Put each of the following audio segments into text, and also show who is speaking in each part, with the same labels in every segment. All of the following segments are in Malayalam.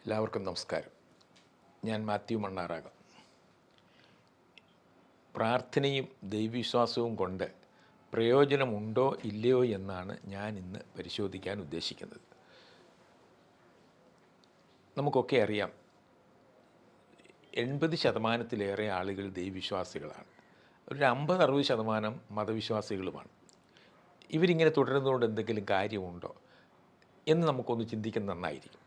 Speaker 1: എല്ലാവർക്കും നമസ്കാരം. ഞാൻ മാത്യു മണ്ണാറാകം. പ്രാർത്ഥനയും ദൈവവിശ്വാസവും കൊണ്ട് പ്രയോജനമുണ്ടോ ഇല്ലയോ എന്നാണ് ഞാൻ ഇന്ന് പരിശോധിക്കാൻ ഉദ്ദേശിക്കുന്നത്. നമുക്കൊക്കെ അറിയാം എൺപത് ശതമാനത്തിലേറെ ആളുകൾ ദൈവവിശ്വാസികളാണ്. ഒരു അമ്പത് അറുപത് ശതമാനം മതവിശ്വാസികളുമാണ്. ഇവരിങ്ങനെ തുടരുന്നതുകൊണ്ട് എന്തെങ്കിലും കാര്യമുണ്ടോ എന്ന് നമുക്കൊന്ന് ചിന്തിക്കുന്നത് നന്നായിരിക്കും.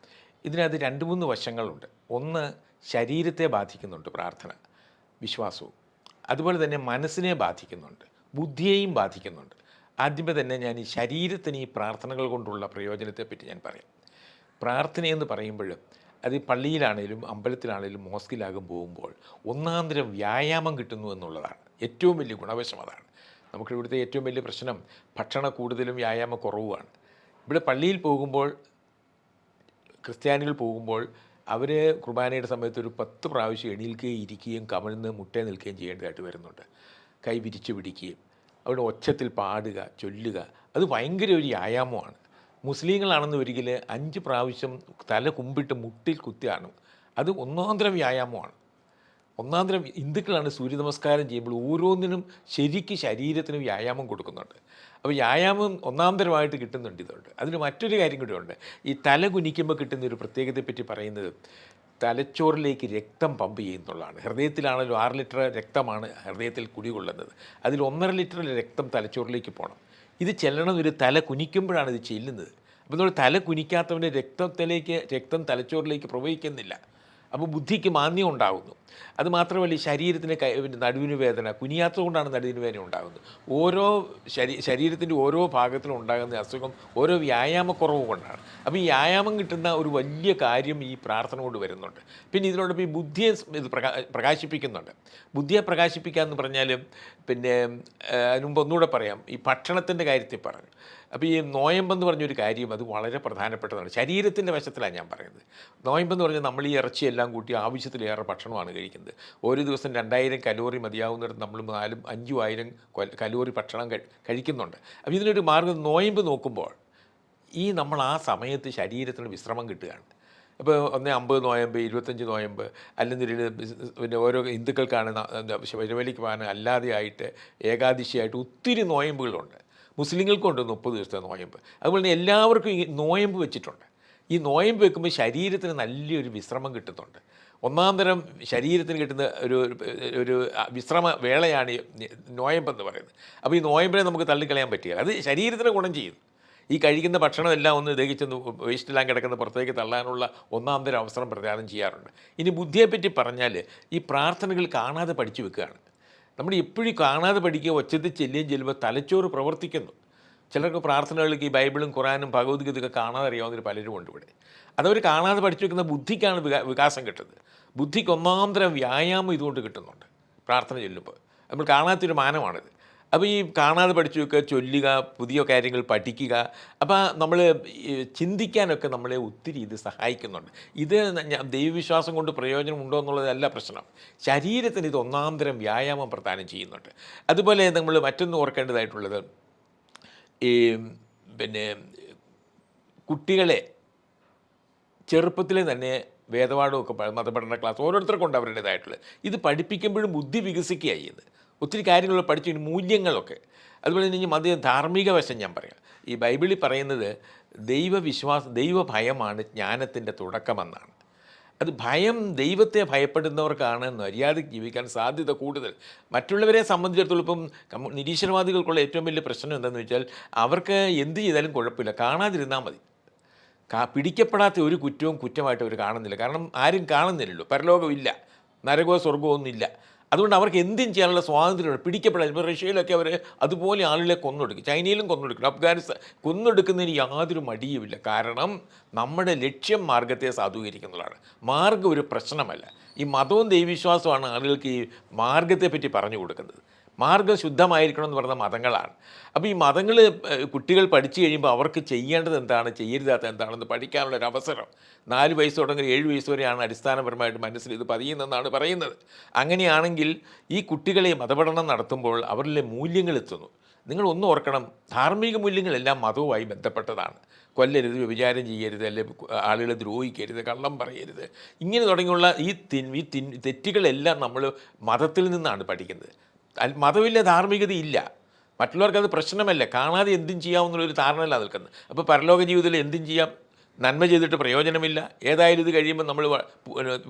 Speaker 1: ഇതിനകത്ത് രണ്ട് മൂന്ന് വശങ്ങളുണ്ട്. ഒന്ന് ശരീരത്തെ ബാധിക്കുന്നുണ്ട് പ്രാർത്ഥന വിശ്വാസവും. അതുപോലെ തന്നെ മനസ്സിനെ ബാധിക്കുന്നുണ്ട് ബുദ്ധിയെയും ബാധിക്കുന്നുണ്ട്. ആദ്യമേ തന്നെ ഞാൻ ഈ ശരീരത്തിന് ഈ പ്രാർത്ഥനകൾ കൊണ്ടുള്ള പ്രയോജനത്തെപ്പറ്റി ഞാൻ പറയാം. പ്രാർത്ഥനയെന്ന് പറയുമ്പോൾ അത് പള്ളിയിലാണേലും അമ്പലത്തിലാണേലും മോസ്കിലാകും പോകുമ്പോൾ ഒന്നാം തരം വ്യായാമം കിട്ടുന്നു എന്നുള്ളതാണ്. ഏറ്റവും വലിയ ഗുണവശം അതാണ്. നമുക്ക് ഇവിടുത്തെ ഏറ്റവും വലിയ പ്രശ്നം ഭക്ഷണ കൂടുതലും വ്യായാമ കുറവുമാണ്. ഇവിടെ പള്ളിയിൽ പോകുമ്പോൾ ക്രിസ്ത്യാനികൾ പോകുമ്പോൾ അവർ കുർബാനയുടെ സമയത്ത് ഒരു പത്ത് പ്രാവശ്യം എണീൽക്കുകയും ഇരിക്കുകയും കമഴ്ന്ന് മുട്ടേ നിൽക്കുകയും ചെയ്യേണ്ടതായിട്ട് വരുന്നുണ്ട്. കൈ വിരിച്ചു പിടിക്കുകയും അവിടെ ഒച്ചത്തിൽ പാടുക ചൊല്ലുക അത് ഭയങ്കര ഒരു വ്യായാമമാണ്. മുസ്ലിങ്ങളാണെന്ന് ഒരിക്കൽ അഞ്ച് പ്രാവശ്യം തല കുമ്പിട്ട് മുട്ടിൽ കുത്തിയാണ് അത് ഒന്നാന്തരം വ്യായാമമാണ്. ഒന്നാന്തരം ഹിന്ദുക്കളാണ് സൂര്യ നമസ്കാരം ചെയ്യുമ്പോൾ ഓരോന്നിനും ശരിക്ക് ശരീരത്തിന് വ്യായാമം കൊടുക്കുന്നുണ്ട്. അപ്പോൾ വ്യായാമം ഒന്നാം തരമായിട്ട് കിട്ടുന്നുണ്ട് ഇതുണ്ട് അതിന് മറ്റൊരു കാര്യം കൂടെ ഉണ്ട്. ഈ തല കുനിക്കുമ്പോൾ കിട്ടുന്ന ഒരു പ്രത്യേകതയെപ്പറ്റി പറയുന്നത് തലച്ചോറിലേക്ക് രക്തം പമ്പ് ചെയ്യുന്നുള്ളതാണ് ഹൃദയത്തിലാണല്ലോ ആറ് ലിറ്റർ രക്തമാണ് ഹൃദയത്തിൽ കുടികൊള്ളുന്നത് അതിൽ ഒന്നര ലിറ്റർ രക്തം തലച്ചോറിലേക്ക് പോകണം. ഇത് ചെല്ലണം ഒരു തല കുനിക്കുമ്പോഴാണ് ഇത് ചെല്ലുന്നത്. അപ്പോൾ നമ്മൾ തല കുനിക്കാത്തവന്റെ രക്തത്തിലേക്ക് രക്തം തലച്ചോറിലേക്ക് പ്രവഹിക്കുന്നില്ല. അപ്പോൾ ബുദ്ധിക്ക് മാന്യം ഉണ്ടാകുന്നു അത് മാത്രമല്ല ശരീരത്തിന് കൈ നടുവിന് വേദന കുനിയാത്തത് കൊണ്ടാണ് നടുവിന് വേദന ഉണ്ടാകുന്നത്. ഓരോ ശരീ ശരീരത്തിന്റെ ഓരോ ഭാഗത്തിലും ഉണ്ടാകുന്ന അസുഖം ഓരോ വ്യായാമക്കുറവ് കൊണ്ടാണ്. അപ്പോൾ ഈ വ്യായാമം കിട്ടുന്ന ഒരു വലിയ കാര്യം ഈ പ്രാർത്ഥന കൊണ്ട് വരുന്നുണ്ട്. പിന്നെ ഇതിനോടൊപ്പം ഈ ബുദ്ധിയെ ഇത് പ്രകാ പ്രകാശിപ്പിക്കുന്നുണ്ട്. ബുദ്ധിയെ പ്രകാശിപ്പിക്കുക എന്ന് പറഞ്ഞാൽ പിന്നെ അതിനുമ്പ് ഒന്നുകൂടെ പറയാം. ഈ ഭക്ഷണത്തിന്റെ കാര്യത്തിൽ പറഞ്ഞു. അപ്പോൾ ഈ നോയമ്പെന്ന് പറഞ്ഞൊരു കാര്യം അത് വളരെ പ്രധാനപ്പെട്ടതാണ്. ശരീരത്തിന്റെ വശത്തിലാണ് ഞാൻ പറയുന്നത്. നോയമ്പെന്ന് പറഞ്ഞാൽ നമ്മൾ ഈ ഇറച്ചിയെല്ലാം കൂട്ടി ആവശ്യത്തിലേറെ ഭക്ഷണമാണ് കഴിക്കുന്നത്. ഒരു ദിവസം രണ്ടായിരം കലോറി മതിയാവുന്നിടത്ത് നമ്മൾ നാലും അഞ്ചും ആയിരം കലോറി ഭക്ഷണം കഴി- കഴിക്കുന്നുണ്ട്. അപ്പോൾ ഇതിനൊരു മാർഗം നോയമ്പ് നോക്കുമ്പോൾ ഈ നമ്മൾ ആ സമയത്ത് ശരീരത്തിന് വിശ്രമം കിട്ടുകയാണ്. അപ്പോൾ ഒന്ന് അമ്പത് നോയമ്പ് ഇരുപത്തഞ്ച് നോയമ്പ് അല്ലെങ്കിൽ പിന്നെ ഓരോ ഹിന്ദുക്കൾക്കാണ് ശബരിമലയ്ക്ക് പോകാൻ അല്ലാതെ ആയിട്ട് ഏകാദശിയായിട്ട് ഒത്തിരി നോയമ്പുകളുണ്ട്. മുസ്ലിങ്ങൾക്കുണ്ട് മുപ്പത് ദിവസത്തെ നോയമ്പ്. അതുപോലെ തന്നെ എല്ലാവർക്കും ഈ നോയമ്പ് വെച്ചിട്ടുണ്ട്. ഈ നോയമ്പ് വെക്കുമ്പോൾ ശരീരത്തിന് നല്ലൊരു വിശ്രമം കിട്ടുന്നുണ്ട്. ഒന്നാം തരം ശരീരത്തിന് കിട്ടുന്ന ഒരു ഒരു വിശ്രമ വേളയാണ് ഈ നോയമ്പെന്ന് പറയുന്നത്. അപ്പോൾ ഈ നോയമ്പിനെ നമുക്ക് തള്ളിക്കളയാൻ പറ്റുക അത് ശരീരത്തിന് ഗുണം ചെയ്യും. ഈ കഴിക്കുന്ന ഭക്ഷണമെല്ലാം ഒന്ന് ദഹിച്ചൊന്ന് വേസ്റ്റിലാൻ കിടക്കുന്ന പുറത്തേക്ക് തള്ളാനുള്ള ഒന്നാം തരം അവസരം പ്രദാനം ചെയ്യാറുണ്ട്. ഇനി ബുദ്ധിയെപ്പറ്റി പറഞ്ഞാൽ ഈ പ്രാർത്ഥനകൾ കാണാതെ പഠിച്ചു വെക്കുകയാണ്. നമ്മൾ എപ്പോഴും കാണാതെ പഠിക്കുക ഒച്ചത്തിൽ ചെല്ലുകയും ചെല്ലുമ്പോൾ തലച്ചോറ് പ്രവർത്തിക്കുന്നു. ചിലർക്ക് പ്രാർത്ഥനകൾക്ക് ഈ ബൈബിളും ഖുറാനും ഭഗവത്ഗീതയൊക്കെ കാണാതെ അറിയാവുന്നവർ പലരും ഉണ്ട് ഇവിടെ. അതവർ കാണാതെ പഠിച്ചു വെക്കുന്ന ബുദ്ധിക്കാണ് വികാ വികാസം കിട്ടുന്നത്. ബുദ്ധിക്ക് ഒന്നാം തരം വ്യായാമം ഇതുകൊണ്ട് കിട്ടുന്നുണ്ട് പ്രാർത്ഥന ചെല്ലുമ്പോൾ. നമ്മൾ കാണാത്തൊരു മാനമാണിത്. അപ്പോൾ ഈ കാണാതെ പഠിച്ചു വെക്കുക ചൊല്ലുക പുതിയ കാര്യങ്ങൾ പഠിക്കുക അപ്പോൾ നമ്മൾ ചിന്തിക്കാനൊക്കെ നമ്മളെ ഒത്തിരി ഇത് സഹായിക്കുന്നുണ്ട്. ഇത് ദൈവവിശ്വാസം കൊണ്ട് പ്രയോജനം ഉണ്ടോ എന്നുള്ളതല്ല പ്രശ്നം. ശരീരത്തിന് ഇത് ഒന്നാം തരം വ്യായാമം പ്രദാനം ചെയ്യുന്നുണ്ട്. അതുപോലെ നമ്മൾ മറ്റൊന്ന് ഓർക്കേണ്ടതായിട്ടുള്ളത് ഈ പിന്നെ കുട്ടികളെ ചെറുപ്പത്തിലെ തന്നെ വേദപാഠമൊക്കെ മതപഠന ക്ലാസ് ഓരോരുത്തർക്കും ഉണ്ട് അവരുടേതായിട്ടുള്ളത്. ഇത് പഠിപ്പിക്കുമ്പോഴും ബുദ്ധി വികസിക്കുകയായി ചെയ്യുന്നത് ഒത്തിരി കാര്യങ്ങൾ പഠിച്ചു മൂല്യങ്ങളൊക്കെ. അതുപോലെ തന്നെ ഇനി ധാർമ്മിക വശം ഞാൻ പറയാം. ഈ ബൈബിളിൽ പറയുന്നത് ദൈവവിശ്വാസം ദൈവഭയമാണ് ജ്ഞാനത്തിന്റെ തുടക്കമെന്നാണ്. അത് ഭയം ദൈവത്തെ ഭയപ്പെടുന്നവർക്കാണ് മര്യാദയ്ക്ക് ജീവിക്കാൻ സാധ്യത കൂടുതൽ. മറ്റുള്ളവരെ സംബന്ധിച്ചിടത്തോളം ഇപ്പം നിരീശ്വരവാദികൾക്കുള്ള ഏറ്റവും വലിയ പ്രശ്നം എന്താണെന്ന് വെച്ചാൽ അവർക്ക് എന്ത് ചെയ്താലും കുഴപ്പമില്ല കാണാതിരുന്നാൽ മതി. പിടിക്കപ്പെടാത്ത ഒരു കുറ്റവും കുറ്റമായിട്ട് അവർ കാണുന്നില്ല. കാരണം ആരും കാണുന്നില്ലല്ലോ. പരലോകമില്ല. നരകമോ സ്വർഗമോ ഒന്നുമില്ല. അതുകൊണ്ട് അവർക്ക് എന്തും ചെയ്യാനുള്ള സ്വാതന്ത്ര്യമുണ്ട്. പിടിക്കപ്പെടാൻ ഇപ്പോൾ റഷ്യയിലൊക്കെ അവർ അതുപോലെ ആളുകളെ കൊന്നൊടുക്കും. ചൈനയിലും കൊന്നൊടുക്കും. അഫ്ഗാനിസ്ഥാൻ കൊന്നൊടുക്കുന്നതിന് യാതൊരു മടിയുമില്ല. കാരണം നമ്മുടെ ലക്ഷ്യം മാർഗത്തെ സാധൂകരിക്കുന്നതാണ്. മാർഗം ഒരു പ്രശ്നമല്ല. ഈ മതവും ദൈവവിശ്വാസമാണ് ആളുകൾക്ക് ഈ മാർഗത്തെപ്പറ്റി പറഞ്ഞു കൊടുക്കുന്നത്. മാർഗം ശുദ്ധമായിരിക്കണം എന്ന് പറയുന്ന മതങ്ങളാണ്. അപ്പോൾ ഈ മതങ്ങൾ കുട്ടികൾ പഠിച്ചു കഴിയുമ്പോൾ അവർക്ക് ചെയ്യേണ്ടത് എന്താണ്? ചെയ്യരുതാത്ത എന്താണെന്ന് പഠിക്കാനുള്ള ഒരു അവസരം. നാല് വയസ്സ് തുടങ്ങി ഏഴ് വയസ്സ് വരെയാണ് അടിസ്ഥാനപരമായിട്ട് മനസ്സിൽ ഇത് പതിയുന്നതെന്നാണ് പറയുന്നത്. അങ്ങനെയാണെങ്കിൽ ഈ കുട്ടികളെ മതപഠനം നടത്തുമ്പോൾ അവരിലെ മൂല്യങ്ങൾ എത്തുന്നു. നിങ്ങൾ ഒന്നും ഓർക്കണം ധാർമ്മിക മൂല്യങ്ങളെല്ലാം മതവുമായി ബന്ധപ്പെട്ടതാണ്. കൊല്ലരുത് വ്യഭിചാരം ചെയ്യരുത് അല്ലെ ആളുകളെ ദ്രോഹിക്കരുത് കള്ളം പറയരുത്. ഇങ്ങനെ തുടങ്ങിയുള്ള ഈ തിൻ ഈ തിൻ തെറ്റുകളെല്ലാം നമ്മൾ മതത്തിൽ നിന്നാണ് പഠിക്കുന്നത്. മതമില്ല ധാർമ്മികതയില്ല മറ്റുള്ളവർക്ക് അത് പ്രശ്നമല്ല. കാണാതെ എന്തും ചെയ്യാമെന്നുള്ളൊരു ധാരണയല്ല നിൽക്കുന്നത്. അപ്പോൾ പരലോക ജീവിതത്തിൽ എന്തും ചെയ്യാം നന്മ ചെയ്തിട്ട് പ്രയോജനമില്ല. ഏതായാലും ഇത് കഴിയുമ്പോൾ നമ്മൾ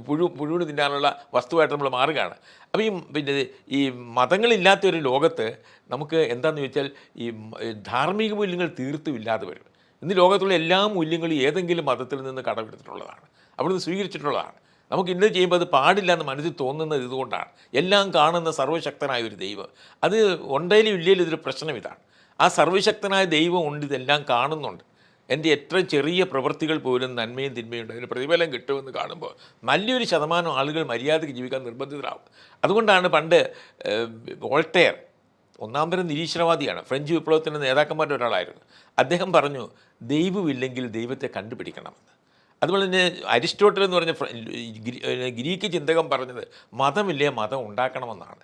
Speaker 1: പുഴു പുഴുവിന് തിന്നാനുള്ള വസ്തുവായിട്ട് നമ്മൾ മാറുകയാണ്. അപ്പോൾ ഈ പിന്നെ ഈ മതങ്ങളില്ലാത്ത ഒരു ലോകത്ത് നമുക്ക് എന്താണെന്ന് ചോദിച്ചാൽ ഈ ധാർമ്മിക മൂല്യങ്ങൾ തീർത്തും ഇല്ലാതെ വരും. ഇന്ന് ലോകത്തുള്ള എല്ലാ മൂല്യങ്ങളും ഏതെങ്കിലും മതത്തിൽ നിന്ന് കടമെടുത്തിട്ടുള്ളതാണ്. അവിടുന്ന് സ്വീകരിച്ചിട്ടുള്ളതാണ്. നമുക്ക് ഇന്ന് ചെയ്യുമ്പോൾ അത് പാടില്ല എന്ന് മനസ്സിൽ തോന്നുന്നത് ഇതുകൊണ്ടാണ്. എല്ലാം കാണുന്ന സർവശക്തനായ ഒരു ദൈവം. അത് ഉണ്ടേലും ഇല്ലേലും ഇതൊരു പ്രശ്നം ഇതാണ്. ആ സർവശക്തനായ ദൈവം ഉണ്ട് ഇതെല്ലാം കാണുന്നുണ്ട്. എന്റെ എത്ര ചെറിയ പ്രവൃത്തികൾ പോലും നന്മയും തിന്മയും ഉണ്ട്. അതിന് പ്രതിഫലം കിട്ടുമെന്ന് കാണുമ്പോൾ നല്ലൊരു ശതമാനം ആളുകൾ മര്യാദയ്ക്ക് ജീവിക്കാൻ നിർബന്ധിതരാകും. അതുകൊണ്ടാണ് പണ്ട് വോൾട്ടയർ ഒന്നാം തരം നിരീശ്വരവാദിയാണ് ഫ്രഞ്ച് വിപ്ലവത്തിന്റെ നേതാക്കന്മാരുടെ ഒരാളായിരുന്നു. അദ്ദേഹം പറഞ്ഞു ദൈവമില്ലെങ്കിൽ ദൈവത്തെ കണ്ടുപിടിക്കണമെന്ന്. അതുപോലെ തന്നെ അരിസ്റ്റോട്ടൽ എന്ന് പറഞ്ഞ ഗ്രീക്ക് ചിന്തകൻ പറഞ്ഞത് മതമില്ലേ മതം ഉണ്ടാക്കണമെന്നാണ്.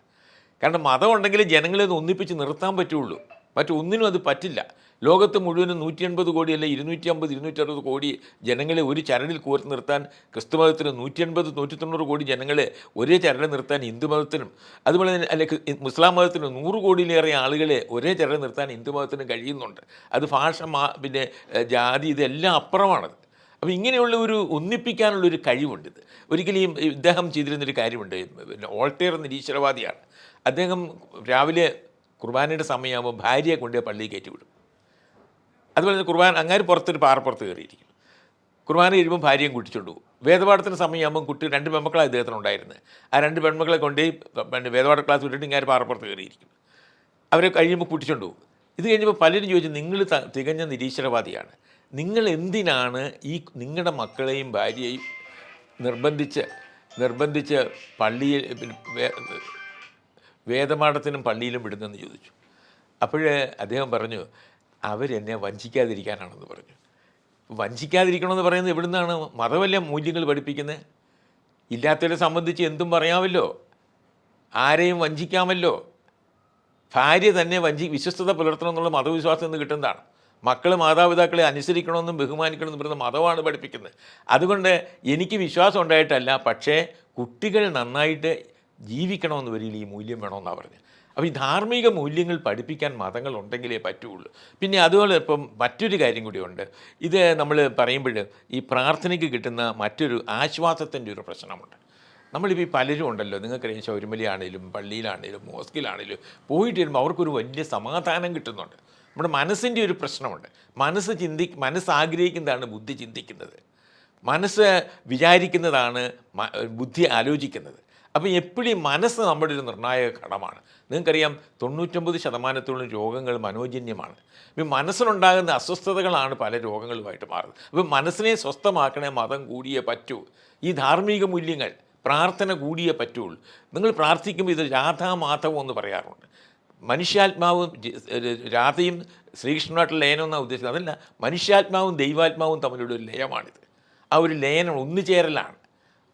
Speaker 1: കാരണം മതം ഉണ്ടെങ്കിൽ ജനങ്ങളെ ഒന്ന് ഒന്നിപ്പിച്ച് നിർത്താൻ പറ്റുള്ളൂ. മറ്റൊന്നിനും അത് പറ്റില്ല. ലോകത്ത് മുഴുവനും നൂറ്റി എൺപത് കോടി അല്ലെ ഇരുന്നൂറ്റി അമ്പത് ഇരുന്നൂറ്റി അറുപത് കോടി ജനങ്ങളെ ഒരു ചരടിൽ കോർത്ത് നിർത്താൻ ക്രിസ്തു മതത്തിന് നൂറ്റി എൺപത് നൂറ്റി തൊണ്ണൂറ് കോടി ജനങ്ങളെ ഒരേ ചരടിൽ നിർത്താൻ ഹിന്ദു ഹിന്ദുമതത്തിനും അതുപോലെ തന്നെ അല്ലെ മുസ്ലാം മതത്തിനും നൂറ് കോടിയിലേറെ ആളുകളെ ഒരേ ചരടിൽ നിർത്താൻ ഹിന്ദു ഹിന്ദുമതത്തിനും കഴിയുന്നുണ്ട്. അത് ഭാഷ പിന്നെ ജാതി ഇതെല്ലാം അപ്പുറമാണത്. അപ്പോൾ ഇങ്ങനെയുള്ള ഒരു ഒന്നിപ്പിക്കാനുള്ള ഒരു കഴിവുണ്ട് ഒരിക്കലും ഇദ്ദേഹം ചെയ്തിരുന്നൊരു കാര്യമുണ്ട്. ഓൾട്ടേർ നിരീശ്വരവാദിയാണ്. അദ്ദേഹം രാവിലെ കുർബാനയുടെ സമയമാകുമ്പോൾ ഭാര്യയെ കൊണ്ടുപോയി പള്ളിയിൽ കയറ്റി വിടും. അതുപോലെ തന്നെ കുർബാന അങ്ങനെ പുറത്തൊരു പാറപ്പുറത്ത് കയറിയിരിക്കും കുർബാന കഴിയുമ്പോൾ ഭാര്യയും കൂട്ടിച്ചുകൊണ്ട് പോകും. വേദപാഠത്തിന് സമയമാകുമ്പോൾ കുട്ടി രണ്ട് പെൺമക്കളാണ് അദ്ദേഹത്തിന് ഉണ്ടായിരുന്നത്. ആ രണ്ട് പെൺമക്കളെ കൊണ്ടുപോയി വേദപാഠ ക്ലാസ് വിട്ടിട്ട് ഇങ്ങനെ പാറപ്പുറത്ത് കയറിയിരിക്കും അവരെ കഴിയുമ്പോൾ കൂട്ടിച്ചുകൊണ്ട് പോകും. ഇത് കഴിഞ്ഞപ്പോൾ പലരും ചോദിച്ചു നിങ്ങൾ തികഞ്ഞ നിരീശ്വരവാദിയാണ്. നിങ്ങൾ എന്തിനാണ് ഈ നിങ്ങളുടെ മക്കളെയും ഭാര്യയെയും നിർബന്ധിച്ച് നിർബന്ധിച്ച് പള്ളിയിൽ വേദമാഠത്തിനും പള്ളിയിലും വിടുന്നെന്ന് ചോദിച്ചു. അപ്പോഴേ അദ്ദേഹം പറഞ്ഞു അവരെന്നെ വഞ്ചിക്കാതിരിക്കാനാണെന്ന് പറഞ്ഞു. വഞ്ചിക്കാതിരിക്കണമെന്ന് പറയുന്നത് എവിടുന്നാണ്? മതവല്ല മൂല്യങ്ങൾ പഠിപ്പിക്കുന്നത് ഇല്ലാത്തവരെ സംബന്ധിച്ച് എന്തും പറയാമല്ലോ. ആരെയും വഞ്ചിക്കാമല്ലോ. ഭാര്യ തന്നെ വഞ്ചി വിശ്വസ്തത പുലർത്തണം എന്നുള്ള മതവിശ്വാസം എന്ന് കിട്ടുന്നതാണ്. മക്കൾ മാതാപിതാക്കളെ അനുസരിക്കണമെന്നും ബഹുമാനിക്കണമെന്നും പറയുന്ന മതമാണ് പഠിപ്പിക്കുന്നത്. അതുകൊണ്ട് എനിക്ക് വിശ്വാസം ഉണ്ടായിട്ടല്ല പക്ഷേ കുട്ടികൾ നന്നായിട്ട് ജീവിക്കണമെന്ന് വരിയിൽ ഈ മൂല്യം വേണമെന്നാണ് പറഞ്ഞത്. അപ്പോൾ ഈ ധാർമ്മിക മൂല്യങ്ങൾ പഠിപ്പിക്കാൻ മതങ്ങൾ ഉണ്ടെങ്കിലേ പറ്റുള്ളൂ. പിന്നെ അതുപോലെ ഇപ്പം മറ്റൊരു കാര്യം കൂടിയുണ്ട്. ഇത് നമ്മൾ പറയുമ്പോൾ ഈ പ്രാർത്ഥനയ്ക്ക് കിട്ടുന്ന മറ്റൊരു ആശ്വാസത്തിന്റെ ഒരു പ്രശ്നമുണ്ട്. നമ്മളിപ്പോൾ ഈ പലരും ഉണ്ടല്ലോ നിങ്ങൾക്കറിയാം ശൗരിമലയാണേലും പള്ളിയിലാണേലും മോസ്കിലാണേലും പോയിട്ട് വരുമ്പോൾ അവർക്കൊരു വലിയ സമാധാനം കിട്ടുന്നുണ്ട്. നമ്മുടെ മനസ്സിന്റെ ഒരു പ്രശ്നമുണ്ട്. മനസ്സ് ചിന്തി മനസ്സ് ആഗ്രഹിക്കുന്നതാണ് ബുദ്ധി ചിന്തിക്കുന്നത്. മനസ്സ് വിചാരിക്കുന്നതാണ് ബുദ്ധി ആലോചിക്കുന്നത്. അപ്പോൾ എപ്പോഴും മനസ്സ് നമ്മുടെ ഒരു നിർണായക ഘടമാണ് നിങ്ങൾക്കറിയാം തൊണ്ണൂറ്റൊമ്പത് ശതമാനത്തോളം രോഗങ്ങൾ മനോജന്യമാണ്. ഇപ്പം മനസ്സിനുണ്ടാകുന്ന അസ്വസ്ഥതകളാണ് പല രോഗങ്ങളുമായിട്ട് മാറുന്നത്. അപ്പം മനസ്സിനെ സ്വസ്ഥമാക്കണേ മതം കൂടിയേ പറ്റൂ. ഈ ധാർമ്മിക മൂല്യങ്ങൾ പ്രാർത്ഥന കൂടിയേ പറ്റുള്ളൂ. നിങ്ങൾ പ്രാർത്ഥിക്കുമ്പോൾ ഇത് രാധാമാധവം എന്ന് പറയാറുണ്ട്. മനുഷ്യാത്മാവും രാധയും ശ്രീകൃഷ്ണനായിട്ടുള്ള ലയനം എന്നാണ് ഉദ്ദേശിച്ചത്? അതല്ല മനുഷ്യാത്മാവും ദൈവാത്മാവും തമ്മിലുള്ള ഒരു ലയമാണിത്. ആ ഒരു ലയനം ഒന്നുചേരലാണ്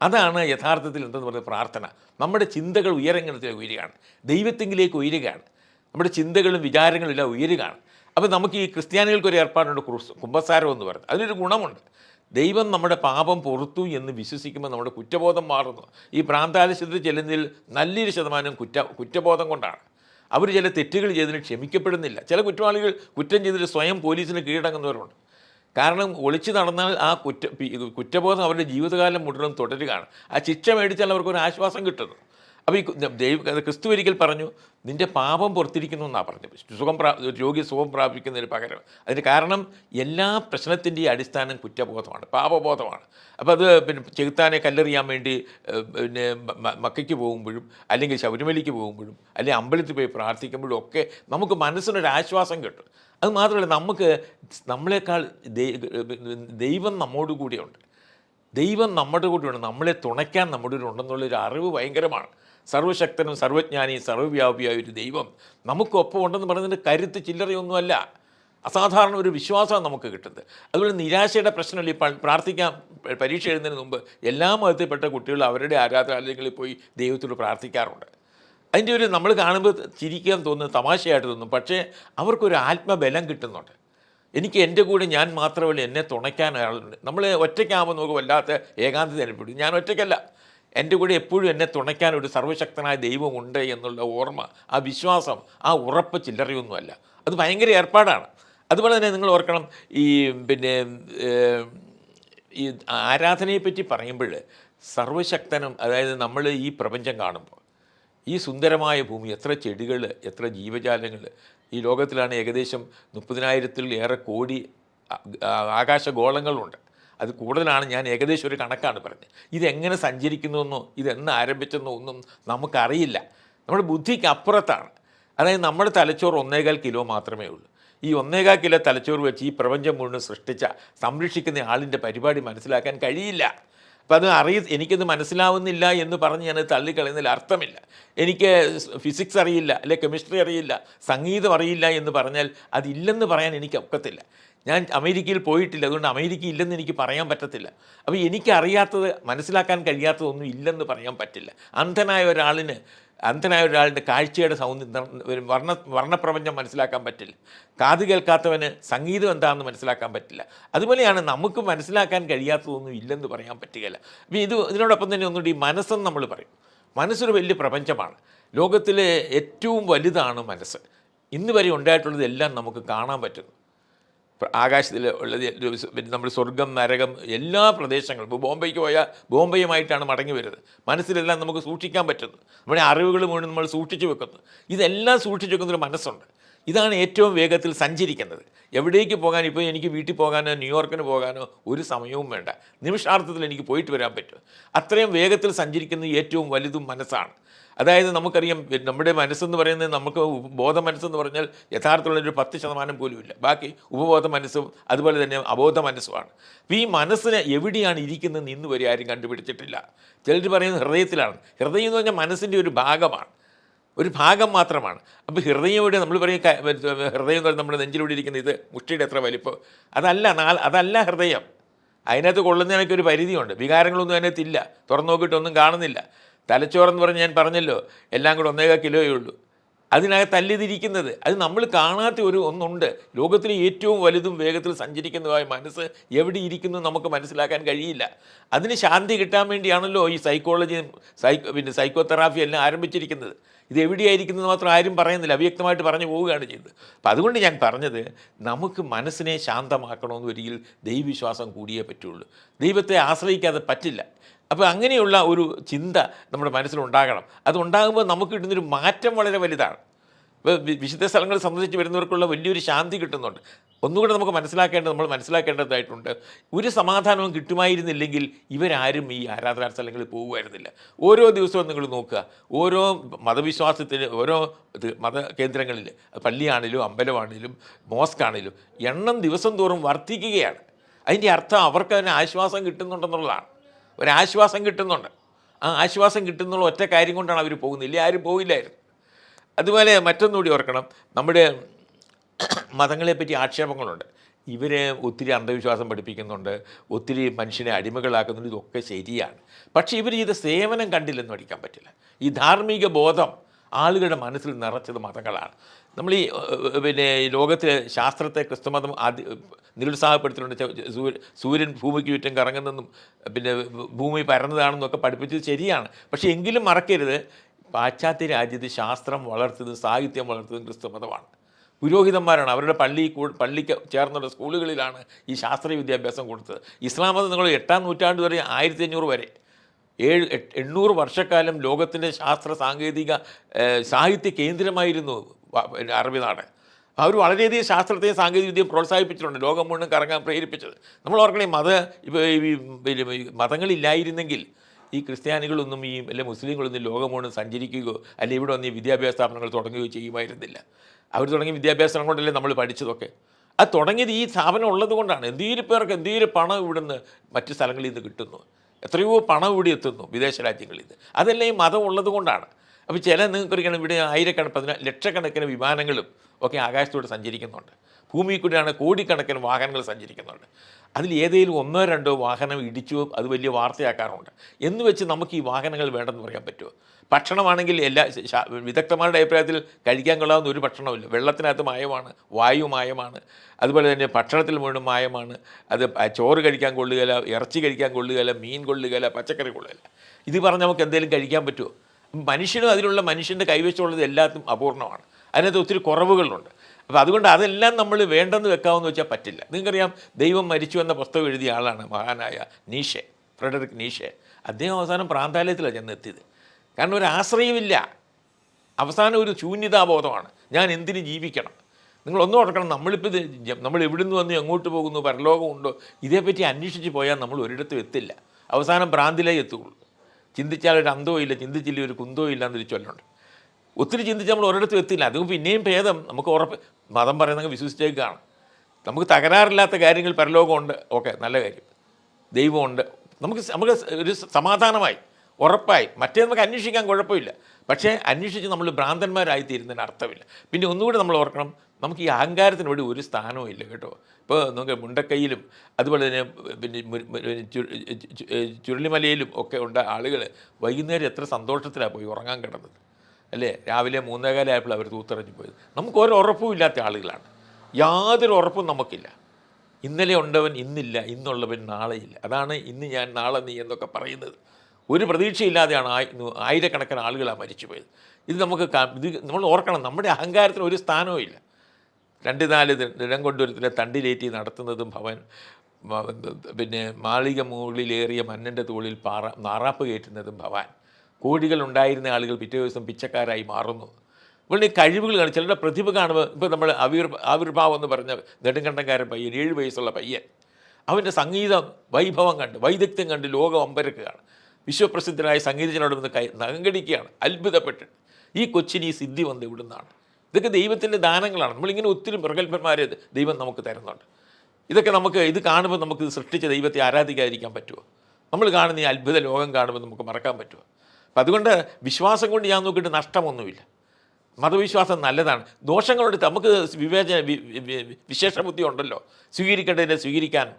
Speaker 1: അതാണ് യഥാർത്ഥത്തിൽ എന്തെന്ന് പറയുന്നത് പ്രാർത്ഥന. നമ്മുടെ ചിന്തകൾ ഉയരങ്ങളിലേക്ക് ഉയരുകയാണ്. ദൈവത്തെങ്കിലേക്ക് ഉയരുകയാണ്. നമ്മുടെ ചിന്തകളും വിചാരങ്ങളും എല്ലാം ഉയരുകയാണ്. അപ്പോൾ നമുക്ക് ഈ ക്രിസ്ത്യാനികൾക്ക് ഒരു ഏർപ്പാടുണ്ട് ക്രൂസ് കുംഭസാരം എന്ന് പറയുന്നത്. അതിനൊരു ഗുണമുണ്ട്. ദൈവം നമ്മുടെ പാപം പൊറുത്തു എന്ന് വിശ്വസിക്കുമ്പോൾ നമ്മുടെ കുറ്റബോധം മാറുന്നു. ഈ പ്രാന്താലസ്യത്തിൽ ചെല്ലുന്നതിൽ നല്ലൊരു ശതമാനം കുറ്റ കുറ്റബോധം കൊണ്ടാണ്. അവർ ചില തെറ്റുകൾ ചെയ്തതിന് ക്ഷമിക്കപ്പെടുന്നില്ല. ചില കുറ്റവാളികൾ കുറ്റം ചെയ്തിട്ട് സ്വയം പോലീസിന് കീഴടങ്ങുന്നവരുണ്ട്. കാരണം ഒളിച്ചു നടന്നാൽ ആ കുറ്റ കുറ്റബോധം അവരുടെ ജീവിതകാലം മുഴുവൻ തുടരുകയാണ്. ആ ശിക്ഷ മേടിച്ചാൽ അവർക്കൊരു ആശ്വാസം കിട്ടുന്നു. അപ്പോൾ ഈ ദൈവ ക്രിസ്തു ഒരിക്കൽ പറഞ്ഞു നിന്റെ പാപം പുറത്തിരിക്കുന്നു എന്നാണ് പറഞ്ഞത്. സുഖം പ്രാ രോഗി സുഖം പ്രാപിക്കുന്നതിന് പകരം അതിന് കാരണം എല്ലാ പ്രശ്നത്തിന്റെയും അടിസ്ഥാനം കുറ്റബോധമാണ് പാപബോധമാണ്. അപ്പോൾ അത് പിന്നെ ചെകുത്താനെ കല്ലെറിയാൻ വേണ്ടി പിന്നെ മക്കയ്ക്ക് പോകുമ്പോഴും അല്ലെങ്കിൽ ശബരിമലയ്ക്ക് പോകുമ്പോഴും അല്ലെങ്കിൽ അമ്പലത്തിൽ പോയി പ്രാർത്ഥിക്കുമ്പോഴും ഒക്കെ നമുക്ക് മനസ്സിനൊരു ആശ്വാസം കിട്ടും. അത് മാത്രമല്ല നമുക്ക് നമ്മളെക്കാൾ ദൈവം നമ്മോട് കൂടെയുണ്ട് ദൈവം നമ്മുടെ കൂടെയുണ്ട് നമ്മളെ തുണയ്ക്കാൻ നമ്മുടെ കൂടെ ഉണ്ടെന്നുള്ളൊരു അറിവ് ഭയങ്കരമാണ്. സർവശക്തനും സർവജ്ഞാനിയും സർവവ്യാപിയായ ഒരു ദൈവം നമുക്കൊപ്പം ഉണ്ടെന്ന് പറയുന്നതിന്റെ കരുത്ത് ചില്ലറയൊന്നുമല്ല. അസാധാരണ ഒരു വിശ്വാസമാണ് നമുക്ക് കിട്ടുന്നത്. അതുപോലെ നിരാശയുടെ പ്രശ്നമില്ല? ഈ പ്രാർത്ഥിക്കാൻ പരീക്ഷ എഴുതുന്നതിന് മുമ്പ് എല്ലാ മതത്തിൽപ്പെട്ട കുട്ടികൾ അവരുടെ ആരാധനാലയങ്ങളിൽ പോയി ദൈവത്തോട് പ്രാർത്ഥിക്കാറുണ്ട്. അതിന്റെ ഒരു നമ്മൾ കാണുമ്പോൾ ചിരിക്കാൻ തോന്നുന്നു തമാശയായിട്ട് തോന്നുന്നു പക്ഷേ അവർക്കൊരു ആത്മബലം കിട്ടുന്നുണ്ട്. എനിക്ക് എന്റെ കൂടെ ഞാൻ മാത്രമല്ല എന്നെ തുണയ്ക്കാൻ ഒരാളുണ്ട് നമ്മൾ ഒറ്റയ്ക്കാകുമ്പോൾ നമുക്ക് വല്ലാത്ത ഏകാന്തത അനുഭവിക്കും. ഞാൻ ഒറ്റയ്ക്കല്ല. എന്റെ കൂടെ എപ്പോഴും എന്നെ തുണയ്ക്കാൻ ഒരു സർവശക്തനായ ദൈവമുണ്ട് എന്നുള്ള ഓർമ്മ ആ വിശ്വാസം ആ ഉറപ്പ് ചില്ലറയൊന്നുമല്ല. അത് ഭയങ്കര ഏർപ്പാടാണ്. അതുപോലെ തന്നെ നിങ്ങൾ ഓർക്കണം ഈ പിന്നെ ഈ ആരാധനയെപ്പറ്റി പറയുമ്പോൾ സർവശക്തനും അതായത് നമ്മൾ ഈ പ്രപഞ്ചം കാണുമ്പോൾ ഈ സുന്ദരമായ ഭൂമി എത്ര ചെടികൾ എത്ര ജീവജാലങ്ങൾ ഈ ലോകത്തിലാണ് ഏകദേശം മുപ്പതിനായിരത്തിൽ ഏറെ കോടി ആകാശഗോളങ്ങളുണ്ട് അത് കൂടുതലാണ് ഞാൻ ഏകദേശം ഒരു കണക്കാണ് പറഞ്ഞത്. ഇതെങ്ങനെ സഞ്ചരിക്കുന്നുവെന്നോ ഇതെന്ന് ആരംഭിച്ചെന്നോ ഒന്നും നമുക്കറിയില്ല. നമ്മുടെ ബുദ്ധിക്ക് അപ്പുറത്താണ്. അതായത് നമ്മുടെ തലച്ചോറ് ഒന്നേകാൽ കിലോ മാത്രമേ ഉള്ളൂ. ഈ ഒന്നേകാൽ കിലോ തലച്ചോറ് വെച്ച് ഈ പ്രപഞ്ചം മുഴുവൻ സൃഷ്ടിച്ച സംരക്ഷിക്കുന്ന ആളിന്റെ പരിപാടി മനസ്സിലാക്കാൻ കഴിയില്ല. അപ്പം അത് അറിയ എനിക്കത് മനസ്സിലാവുന്നില്ല എന്ന് പറഞ്ഞ് ഞാനത് തള്ളിക്കളയുന്നതിൽ അർത്ഥമില്ല. എനിക്ക് ഫിസിക്സ് അറിയില്ല അല്ലെ കെമിസ്ട്രി അറിയില്ല സംഗീതം അറിയില്ല എന്ന് പറഞ്ഞാൽ അതില്ലെന്ന് പറയാൻ എനിക്ക് ഒക്കത്തില്ല ഞാൻ അമേരിക്കയിൽ പോയിട്ടില്ല അതുകൊണ്ട് അമേരിക്ക ഇല്ലെന്ന് എനിക്ക് പറയാൻ പറ്റത്തില്ല. അപ്പോൾ എനിക്കറിയാത്തത് മനസ്സിലാക്കാൻ കഴിയാത്തതൊന്നും ഇല്ലെന്ന് പറയാൻ പറ്റില്ല. അന്ധനായ ഒരാളിന് അന്ധനായ ഒരാളുടെ കാഴ്ചയുടെ സൗന്ദര്യം വർണ വർണപ്രപഞ്ചം മനസ്സിലാക്കാൻ പറ്റില്ല. കാത് കേൾക്കാത്തവന് സംഗീതം എന്താണെന്ന് മനസ്സിലാക്കാൻ പറ്റില്ല. അതുപോലെയാണ് നമുക്ക് മനസ്സിലാക്കാൻ കഴിയാത്തതൊന്നും ഇല്ലെന്ന് പറയാൻ പറ്റുകയില്ല. അപ്പോൾ ഇത് ഇതിനോടൊപ്പം തന്നെ ഒന്നുകൂടി മനസ്സെന്ന് നമ്മൾ പറയും. മനസ്സൊരു വലിയ പ്രപഞ്ചമാണ്. ലോകത്തിലെ ഏറ്റവും വലുതാണ് മനസ്സ്. ഇന്ന് വരെ ഉണ്ടായിട്ടുള്ളതെല്ലാം നമുക്ക് കാണാൻ പറ്റുന്നു. ആകാശത്തിൽ ഉള്ളത് നമ്മൾ സ്വർഗം നരകം എല്ലാ പ്രദേശങ്ങളും ഇപ്പോൾ ബോംബെക്ക് പോയാൽ ബോംബെയുമായിട്ടാണ് മടങ്ങി വരുന്നത്. മനസ്സിലെല്ലാം നമുക്ക് സൂക്ഷിക്കാൻ പറ്റുന്നു. നമ്മുടെ അറിവുകൾ മുഴുവൻ നമ്മൾ സൂക്ഷിച്ചു വെക്കുന്നു. ഇതെല്ലാം സൂക്ഷിച്ചു വെക്കുന്നൊരു മനസ്സുണ്ട്. ഇതാണ് ഏറ്റവും വേഗത്തിൽ സഞ്ചരിക്കുന്നത്. എവിടേക്ക് പോകാൻ ഇപ്പോൾ എനിക്ക് വീട്ടിൽ പോകാനോ ന്യൂയോർക്കിന് പോകാനോ ഒരു സമയവും വേണ്ട. നിമിഷാർത്ഥത്തിൽ എനിക്ക് പോയിട്ട് വരാൻ പറ്റും. അത്രയും വേഗത്തിൽ സഞ്ചരിക്കുന്ന ഏറ്റവും വലുതും മനസ്സാണ്. അതായത് നമുക്കറിയാം നമ്മുടെ മനസ്സെന്ന് പറയുന്നത് നമുക്ക് ബോധ മനസ്സെന്ന് പറഞ്ഞാൽ യഥാർത്ഥമുള്ള ഒരു പത്ത് ശതമാനം പോലും ഇല്ല. ബാക്കി ഉപബോധ മനസ്സും അതുപോലെ തന്നെ അബോധ മനസ്സുമാണ്. അപ്പോൾ ഈ മനസ്സിന് എവിടെയാണ് ഇരിക്കുന്നത് ഇന്ന് വരെ ആരും കണ്ടുപിടിച്ചിട്ടില്ല. ചിലർ പറയുന്നത് ഹൃദയത്തിലാണ്. ഹൃദയം എന്ന് പറഞ്ഞാൽ മനസ്സിന്റെ ഒരു ഭാഗമാണ്. ഒരു ഭാഗം മാത്രമാണ്. അപ്പോൾ ഹൃദയം ഇവിടെ നമ്മൾ പറയും ഹൃദയം എന്ന് നമ്മുടെ നെഞ്ചിലൂടെ ഇരിക്കുന്ന ഇത് മുഷ്ടിയുടെ എത്ര വലിപ്പം. അതല്ല നാ- അതല്ല ഹൃദയം. അതിനകത്ത് കൊള്ളുന്നതിനൊക്കെ ഒരു പരിധിയുണ്ട്. വികാരങ്ങളൊന്നും അതിനകത്തില്ല തുറന്നു നോക്കിയിട്ടൊന്നും കാണുന്നില്ല. തലച്ചോറെന്ന് പറഞ്ഞ് ഞാൻ പറഞ്ഞല്ലോ എല്ലാം കൂടെ ഒന്നേകാൽ കിലോയേ ഉള്ളൂ. അതിനകത്ത് അല്ലിതിരിക്കുന്നത് അത് നമ്മൾ കാണാത്ത ഒരു ഒന്നുണ്ട്. ലോകത്തിലെ ഏറ്റവും വലുതും വേഗത്തിൽ സഞ്ചരിക്കുന്നതായ മനസ്സ് എവിടെ ഇരിക്കുന്നു നമുക്ക് മനസ്സിലാക്കാൻ കഴിയില്ല. അതിന് ശാന്തി കിട്ടാൻ വേണ്ടിയാണല്ലോ ഈ സൈക്കോളജി സൈക്കോ പിന്നെ സൈക്കോതെറാപ്പി എല്ലാം ആരംഭിച്ചിരിക്കുന്നത്. ഇത് എവിടെയായിരിക്കുന്നു എന്ന് മാത്രം ആരും പറയുന്നില്ല. അവ്യക്തമായിട്ട് പറഞ്ഞു പോവുകയാണ് ചെയ്യുന്നത് അപ്പം അതുകൊണ്ട് ഞാൻ പറഞ്ഞത് നമുക്ക് മനസ്സിനെ ശാന്തമാക്കണമെന്ന് ഒരിക്കൽ ദൈവവിശ്വാസം കൂടിയേ പറ്റുള്ളൂ. ദൈവത്തെ ആശ്രയിക്കാതെ പറ്റില്ല. അപ്പോൾ അങ്ങനെയുള്ള ഒരു ചിന്ത നമ്മുടെ മനസ്സിലുണ്ടാകണം. അതുണ്ടാകുമ്പോൾ നമുക്ക് കിട്ടുന്നൊരു മാറ്റം വളരെ വലുതാണ്. ഇപ്പോൾ വിശുദ്ധ സ്ഥലങ്ങൾ സന്ദർശിച്ച് വരുന്നവർക്കുള്ള വലിയൊരു ശാന്തി കിട്ടുന്നുണ്ട്. ഒന്നുകൂടെ നമുക്ക് മനസ്സിലാക്കേണ്ടത് നമ്മൾ മനസ്സിലാക്കേണ്ടതായിട്ടുണ്ട്. ഒരു സമാധാനവും കിട്ടുമായിരുന്നില്ലെങ്കിൽ ഇവരാരും ഈ ആരാധനാ സ്ഥലങ്ങളിൽ പോകുമായിരുന്നില്ല. ഓരോ ദിവസവും നിങ്ങൾ നോക്കുക. ഓരോ മതവിശ്വാസത്തിന് ഓരോ ഇത് മത കേന്ദ്രങ്ങളിൽ അത് പള്ളിയാണെങ്കിലും അമ്പലമാണെങ്കിലും മോസ്കാണെങ്കിലും എണ്ണം ദിവസം തോറും വർദ്ധിക്കുകയാണ്. അതിന്റെ അർത്ഥം അവർക്ക് അതിന് ആശ്വാസം കിട്ടുന്നുണ്ടെന്നുള്ളതാണ്. ഒരാശ്വാസം കിട്ടുന്നുണ്ട്. ആ ആശ്വാസം കിട്ടുന്നുള്ള ഒറ്റ കാര്യം കൊണ്ടാണ് അവർ പോകുന്നത്. ഇല്ലേ ആരും പോയില്ലായിരുന്നു അതുപോലെ മറ്റൊന്നുകൂടി ഓർക്കണം. നമ്മുടെ മതങ്ങളെപ്പറ്റി ആക്ഷേപങ്ങളുണ്ട്. ഇവരെ ഒത്തിരി അന്ധവിശ്വാസം പഠിപ്പിക്കുന്നുണ്ട്. ഒത്തിരി മനുഷ്യനെ അടിമകളാക്കുന്നുണ്ട് ഇതൊക്കെ ശരിയാണ്. പക്ഷേ ഇവർ ഇത് സേവനം കണ്ടില്ലെന്ന് പഠിക്കാൻ പറ്റില്ല. ഈ ധാർമ്മിക ബോധം ആളുകളുടെ മനസ്സിൽ നിറച്ചത് മതങ്ങളാണ്. നമ്മൾ ഈ പിന്നെ ലോകത്തിലെ ശാസ്ത്രത്തെ ക്രിസ്തുമതം ആദ്യ നിരുത്സാഹപ്പെടുത്തിയിട്ടുണ്ട്. സൂര്യൻ ഭൂമിക്ക് ചുറ്റും കറങ്ങുന്നെന്നും പിന്നെ ഭൂമി പരന്നതാണെന്നൊക്കെ പഠിപ്പിച്ചത് ശരിയാണ്. പക്ഷേ എങ്കിലും മറക്കരുത്. പാശ്ചാത്യ രാജ്യത്ത് ശാസ്ത്രം വളർത്തിയത് സാഹിത്യം വളർത്തുന്നത് ക്രിസ്തു മതമാണ്. പുരോഹിതന്മാരാണ്. അവരുടെ പള്ളി പള്ളിക്ക് ചേർന്നുള്ള സ്കൂളുകളിലാണ് ഈ ശാസ്ത്രീയ വിദ്യാഭ്യാസം കൊടുത്തത്. ഇസ്ലാം മതം നിങ്ങൾ എട്ടാം നൂറ്റാണ്ട് വരെ ആയിരത്തി അഞ്ഞൂറ് വരെ. ഏഴ് എണ്ണൂറ് വർഷക്കാലം ലോകത്തിന്റെ ശാസ്ത്ര സാങ്കേതിക സാഹിത്യ കേന്ദ്രമായിരുന്നു അറബി നാട്. അവർ വളരെയധികം ശാസ്ത്രത്തെയും സാങ്കേതിക വിദ്യയും പ്രോത്സാഹിപ്പിച്ചിട്ടുണ്ട്. ലോകം മുഴുവൻ കറങ്ങാൻ പ്രേരിപ്പിച്ചത്. നമ്മൾ ഓർക്കണേ മത മതങ്ങളില്ലായിരുന്നെങ്കിൽ ഈ ക്രിസ്ത്യാനികളൊന്നും ഈ അല്ലെ മുസ്ലിങ്ങളൊന്നും ലോകം മുഴുവൻ സഞ്ചരിക്കുകയോ അല്ലെ ഇവിടെ വന്ന് ഈ വിദ്യാഭ്യാസ സ്ഥാപനങ്ങൾ തുടങ്ങുകയോ ചെയ്യുമായിരുന്നില്ല. അവർ തുടങ്ങിയ വിദ്യാഭ്യാസം കൊണ്ടല്ലേ നമ്മൾ പഠിച്ചതൊക്കെ? അത് തുടങ്ങിയത് ഈ സ്ഥാപനം ഉള്ളത് കൊണ്ടാണ്. എന്തേലും പേർക്ക് എന്തേലും പണം ഇവിടുന്ന് മറ്റ് സ്ഥലങ്ങളിൽ നിന്ന് കിട്ടുന്നു? എത്രയോ പണം ഇവിടെ എത്തുന്നു വിദേശ രാജ്യങ്ങളിൽ നിന്ന്. അതെല്ലാം ഈ മതം ഉള്ളത് കൊണ്ടാണ്. അപ്പോൾ ചില നിങ്ങൾക്കറിയണം ഇവിടെ ആയിരക്കണക്കിന് പതിനാ ലക്ഷക്കണക്കിന് വിമാനങ്ങളും ഒക്കെ ആകാശത്തൂടെ സഞ്ചരിക്കുന്നുണ്ട്. ഭൂമിയിൽ കൂടെയാണ് കോടിക്കണക്കിന് വാഹനങ്ങൾ സഞ്ചരിക്കുന്നുണ്ട്. അതിൽ ഏതെങ്കിലും ഒന്നോ രണ്ടോ വാഹനം ഇടിച്ചു അത് വലിയ വാർത്തയാക്കാറുണ്ട്. എന്ന് വെച്ച് നമുക്ക് ഈ വാഹനങ്ങൾ വേണ്ടെന്ന് പറയാൻ പറ്റുമോ? ഭക്ഷണമാണെങ്കിൽ എല്ലാ വിദഗ്ധന്മാരുടെ അഭിപ്രായത്തിൽ കഴിക്കാൻ കൊള്ളാവുന്ന ഒരു ഭക്ഷണമില്ല വെള്ളത്തിനകത്ത് മായമാണ് വായു മായമാണ് അതുപോലെ തന്നെ ഭക്ഷണത്തിൽ മുഴുവൻ മായമാണ്. അത് ചോറ് കഴിക്കാൻ കൊള്ളുകയില്ല ഇറച്ചി കഴിക്കാൻ കൊള്ളുകയില്ല മീൻ കൊള്ളുകയില്ല പച്ചക്കറി കൊള്ളുകയില്ല. ഇത് പറഞ്ഞ് നമുക്ക് എന്തെങ്കിലും കഴിക്കാൻ പറ്റുമോ? മനുഷ്യനും അതിലുള്ള മനുഷ്യന്റെ കൈവശമുള്ളത് എല്ലാത്തും അപൂർണമാണ്. അതിനകത്ത് ഒത്തിരി കുറവുകളുണ്ട്. അപ്പോൾ അതുകൊണ്ട് അതെല്ലാം നമ്മൾ വേണ്ടെന്ന് വെക്കാമെന്ന് വെച്ചാൽ പറ്റില്ല. നിങ്ങൾക്കറിയാം ദൈവം മരിച്ചു എന്ന പുസ്തകം എഴുതിയ ആളാണ് മഹാനായ നീഷെ ഫ്രെഡറിക് നീഷെ. അദ്ദേഹം അവസാനം പ്രാന്താലയത്തിലാണ് ചെന്നെത്തിയത്. കാരണം ഒരു ആശ്രയമില്ല. അവസാനം ഒരു ശൂന്യതാബോധമാണ്. ഞാൻ എന്തിന് ജീവിക്കണം? നിങ്ങൾ ഒന്നും ഓർക്കണം നമ്മളിപ്പോൾ ഇത് നമ്മൾ എവിടുന്ന് വന്ന് എങ്ങോട്ട് പോകുന്നു പരലോകമുണ്ടോ ഇതേപ്പറ്റി അന്വേഷിച്ച് പോയാൽ നമ്മൾ ഒരിടത്തും എത്തില്ല. അവസാനം ഭ്രാന്തിലേ എത്തുകയുള്ളൂ. ചിന്തിച്ചാൽ ഒരു അന്തവും ഇല്ല ചിന്തിച്ചില്ല ഒരു കുന്തവും ഇല്ല എന്നൊരു ചൊല്ലുണ്ട്. ഒത്തിരി ചിന്തിച്ച് നമ്മൾ ഒരിടത്തും എത്തില്ല അത് പിന്നെയും ഭേദം. നമുക്ക് ഉറപ്പ് മതം പറയുന്നത് വിശ്വസിച്ചേക്കാണ്. നമുക്ക് തകരാറില്ലാത്ത കാര്യങ്ങൾ പരലോകമുണ്ട്. ഓക്കെ നല്ല കാര്യം. ദൈവമുണ്ട്. നമുക്ക് നമുക്ക് ഒരു സമാധാനമായി ഉറപ്പായി. മറ്റേ നമുക്ക് അന്വേഷിക്കാൻ കുഴപ്പമില്ല. പക്ഷേ അന്വേഷിച്ച് നമ്മൾ ഭ്രാന്തന്മാരായി തീരുന്നതിന് അർത്ഥമില്ല. പിന്നെ ഒന്നുകൂടി നമ്മൾ ഓർക്കണം നമുക്ക് ഈ അഹങ്കാരത്തിന് ഒരു സ്ഥാനവും ഇല്ല കേട്ടോ. ഇപ്പോൾ നമുക്ക് മുണ്ടക്കൈയിലും അതുപോലെ തന്നെ പിന്നെ ചുരുളിമലയിലും ഒക്കെ ഉണ്ട ആളുകൾ വൈകുന്നേരം എത്ര സന്തോഷത്തിലാണ് പോയി ഉറങ്ങാൻ കിടന്നത്. അല്ലേ? രാവിലെ മൂന്നേകാലായപ്പോൾ അവർ തൂത്തെറിഞ്ഞു പോയത്. നമുക്ക് ഒരു ഉറപ്പും ഇല്ലാത്ത ആളുകളാണ്. യാതൊരു ഉറപ്പും നമുക്കില്ല. ഇന്നലെ ഉണ്ടവൻ ഇന്നില്ല ഇന്നുള്ളവൻ നാളെയില്ല. അതാണ് ഇന്ന് ഞാൻ നാളെ നീ എന്നൊക്കെ പറയുന്നത്. ഒരു പ്രതീക്ഷയില്ലാതെയാണ് ആയിരക്കണക്കിന് ആളുകളാണ് മരിച്ചുപോയത് ഇത് നമുക്ക് ഇത് നമ്മൾ ഓർക്കണം. നമ്മുടെ അഹങ്കാരത്തിന് ഒരു സ്ഥാനവും ഇല്ല. രണ്ട് നാല് ദിനം കൊണ്ടൊരുത്തിലെ തണ്ടിലേറ്റി നടത്തുന്നതും ഭവൻ പിന്നെ മാളിക മുകളിലേറിയ മന്നന്റെ തോളിൽ പാറ നാറാപ്പ് കയറ്റുന്നതും ഭവാൻ. കോടികൾ ഉണ്ടായിരുന്ന ആളുകൾ പിറ്റേ ദിവസം പിച്ചക്കാരായി മാറുന്നു. ഇവളുടെ ഈ കഴിവുകൾ കാണും ചിലരുടെ പ്രതിഭ കാണുമ്പോൾ ഇപ്പോൾ നമ്മൾ ആവിർ ആവിർഭാവം എന്ന് പറഞ്ഞ നെടുങ്കണ്ടൻകാരൻ പയ്യൻ ഏഴ് വയസ്സുള്ള പയ്യൻ. അവന്റെ സംഗീതം വൈഭവം കണ്ട് വൈദഗ്ധ്യം കണ്ട് ലോകം അമ്പരക്കുകയാണ്. വിശ്വപ്രസിദ്ധനായ സംഗീതജ്ഞനോട് വന്ന് കൈ നങ്കടിക്കുകയാണ് അത്ഭുതപ്പെട്ട് ഈ കൊച്ചിന് ഈ സിദ്ധി വന്ന് ഇവിടുന്നാണ്. ഇതൊക്കെ ദൈവത്തിന്റെ ദാനങ്ങളാണ്. നമ്മളിങ്ങനെ ഒത്തിരി പ്രഗത്ഭന്മാരെ ദൈവം നമുക്ക് തരുന്നുണ്ട്. ഇതൊക്കെ നമുക്ക് ഇത് കാണുമ്പോൾ നമുക്ക് സൃഷ്ടിച്ച ദൈവത്തെ ആരാധിക്കാതിരിക്കാൻ പറ്റുമോ? നമ്മൾ കാണുന്ന ഈ അത്ഭുത ലോകം കാണുമ്പോൾ നമുക്ക് മറക്കാൻ പറ്റുമോ? അപ്പം അതുകൊണ്ട് വിശ്വാസം കൊണ്ട് ഞാൻ നോക്കിയിട്ട് നഷ്ടമൊന്നുമില്ല. മതവിശ്വാസം നല്ലതാണ്. ദോഷങ്ങളുണ്ട് നമുക്ക് വിവേചന വിശേഷ ബുദ്ധി ഉണ്ടല്ലോ. സ്വീകരിക്കേണ്ടതിനെ സ്വീകരിക്കാൻ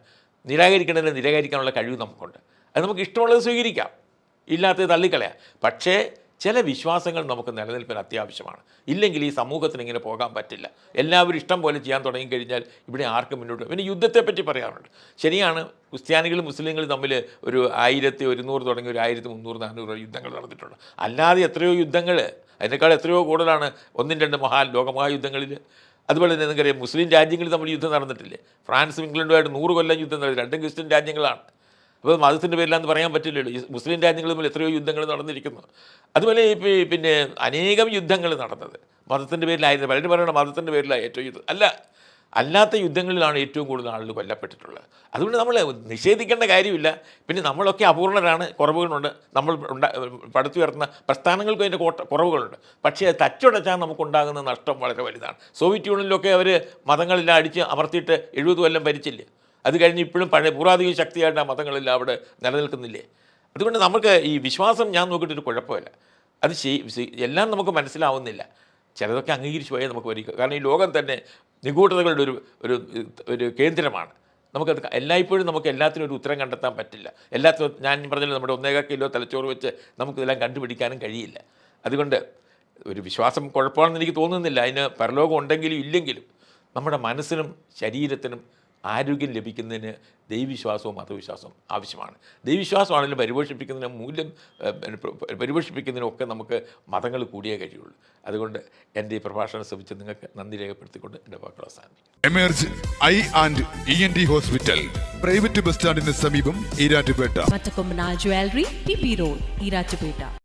Speaker 1: നിരാകരിക്കേണ്ടതിനെ നിരാകരിക്കാനുള്ള കഴിവ് നമുക്കുണ്ട്. അത് നമുക്ക് ഇഷ്ടമുള്ളത് സ്വീകരിക്കാം. ഇല്ലാത്തത് തള്ളിക്കളയാം. പക്ഷേ ചില വിശ്വാസങ്ങൾ നമുക്ക് നിലനിൽപ്പിന് അത്യാവശ്യമാണ്. ഇല്ലെങ്കിൽ ഈ സമൂഹത്തിന് ഇങ്ങനെ പോകാൻ പറ്റില്ല. എല്ലാവരും ഇഷ്ടം പോലെ ചെയ്യാൻ തുടങ്ങി കഴിഞ്ഞാൽ ഇവിടെ ആർക്കും മുന്നോട്ട് പിന്നെ യുദ്ധത്തെപ്പറ്റി പറയാറുണ്ട്. ശരിയാണ് ക്രിസ്ത്യാനികളും മുസ്ലിങ്ങളും തമ്മിൽ ഒരു ആയിരത്തി ഒരുന്നൂറ് തുടങ്ങി ഒരു ആയിരത്തി മുന്നൂറ് നാനൂറ് യുദ്ധങ്ങൾ നടന്നിട്ടുണ്ട്. അല്ലാതെ എത്രയോ യുദ്ധങ്ങൾ അതിനേക്കാൾ എത്രയോ കൂടുതലാണ് ഒന്നും രണ്ട് മഹാ ലോകമഹായുദ്ധങ്ങളിൽ അതുപോലെ തന്നെ നിങ്ങൾക്കറിയാം മുസ്ലിം രാജ്യങ്ങളിൽ തമ്മിൽ യുദ്ധം നടന്നിട്ടില്ലേ? ഫ്രാൻസും ഇംഗ്ലണ്ടുമായിട്ട് നൂറ് കൊല്ലം യുദ്ധം നടത്തി. രണ്ടും ക്രിസ്ത്യൻ രാജ്യങ്ങളാണ്. അപ്പോൾ മതത്തിന്റെ പേരിലാന്ന് പറയാൻ പറ്റില്ലല്ലോ. ഈ മുസ്ലിം രാജ്യങ്ങൾ തമ്മിൽ എത്രയോ യുദ്ധങ്ങൾ നടന്നിരിക്കുന്നു. അതുപോലെ പിന്നെ അനേകം യുദ്ധങ്ങൾ നടന്നത്. മതത്തിന്റെ പേരിലായിരുന്നു പലരും പറയണ മതത്തിന്റെ പേരിലാണ് ഏറ്റവും യുദ്ധം. അല്ല അല്ലാത്ത യുദ്ധങ്ങളിലാണ് ഏറ്റവും കൂടുതൽ ആളുകൾ കൊല്ലപ്പെട്ടിട്ടുള്ളത്. അതുകൊണ്ട് നമ്മൾ നിഷേധിക്കേണ്ട കാര്യമില്ല. പിന്നെ നമ്മളൊക്കെ അപൂർണരാണ് കുറവുകളുണ്ട്. നമ്മൾ ഉണ്ടാ പടുത്തുയർത്തുന്ന പ്രസ്ഥാനങ്ങൾക്കും അതിന്റെ കോട്ട കുറവുകളുണ്ട്. പക്ഷേ അത് തച്ചുടച്ചാൽ നമുക്കുണ്ടാകുന്ന നഷ്ടം വളരെ വലുതാണ്. സോവിയറ്റ് യൂണിയനിലൊക്കെ അവർ മതങ്ങളെല്ലാം അടിച്ച് അമർത്തിയിട്ട് എഴുപത് കൊല്ലം ഭരിച്ചില്ലേ? അത് കഴിഞ്ഞ് ഇപ്പോഴും പഴയ പൂർവാധിക ശക്തിയായിട്ട് ആ മതങ്ങളെല്ലാം അവിടെ നിലനിൽക്കുന്നില്ലേ? അതുകൊണ്ട് നമുക്ക് ഈ വിശ്വാസം ഞാൻ നോക്കിയിട്ടൊരു കുഴപ്പമില്ല. അത് എല്ലാം നമുക്ക് മനസ്സിലാവുന്നില്ല. ചിലതൊക്കെ അംഗീകരിച്ച് പോയാൽ നമുക്ക് വരിക. കാരണം ഈ ലോകം തന്നെ നിഗൂഢതകളുടെ ഒരു ഒരു ഒരു കേന്ദ്രമാണ്. നമുക്കത് എല്ലായ്പ്പോഴും നമുക്ക് എല്ലാത്തിനും ഒരു ഉത്തരം കണ്ടെത്താൻ പറ്റില്ല. എല്ലാത്തിനും ഞാൻ പറഞ്ഞല്ലോ നമ്മുടെ ഒന്നേകാ കിലോ തലച്ചോറ് വെച്ച് നമുക്കിതെല്ലാം കണ്ടുപിടിക്കാനും കഴിയില്ല. അതുകൊണ്ട് ഒരു വിശ്വാസം കുഴപ്പമാണെന്ന് എനിക്ക് തോന്നുന്നില്ല. അതിന് പരലോകം ഉണ്ടെങ്കിലും ഇല്ലെങ്കിലും നമ്മുടെ മനസ്സിനും ശരീരത്തിനും ആരോഗ്യം ലഭിക്കുന്നതിന് ദൈവവിശ്വാസവും മതവിശ്വാസവും ആവശ്യമാണ്. ദൈവവിശ്വാസമാണെങ്കിലും പരിപോഷിപ്പിക്കുന്നതിന് മൂല്യം പരിപോഷിപ്പിക്കുന്നതിനും ഒക്കെ നമുക്ക് മതങ്ങൾ കൂടിയേ കഴിയുള്ളൂ. അതുകൊണ്ട് എന്റെ ഈ പ്രഭാഷണം ശ്രമിച്ച് നിങ്ങൾക്ക് നന്ദി രേഖപ്പെടുത്തിക്കൊണ്ട് എന്റെ വാക്കുകൾ അവസാനിപ്പിക്കും
Speaker 2: Emerge eye and E N T hospital private bus സ്റ്റാൻഡിന് സമീപം Erattupetta.
Speaker 3: Jewellery Jewelry, P road Irachupeta.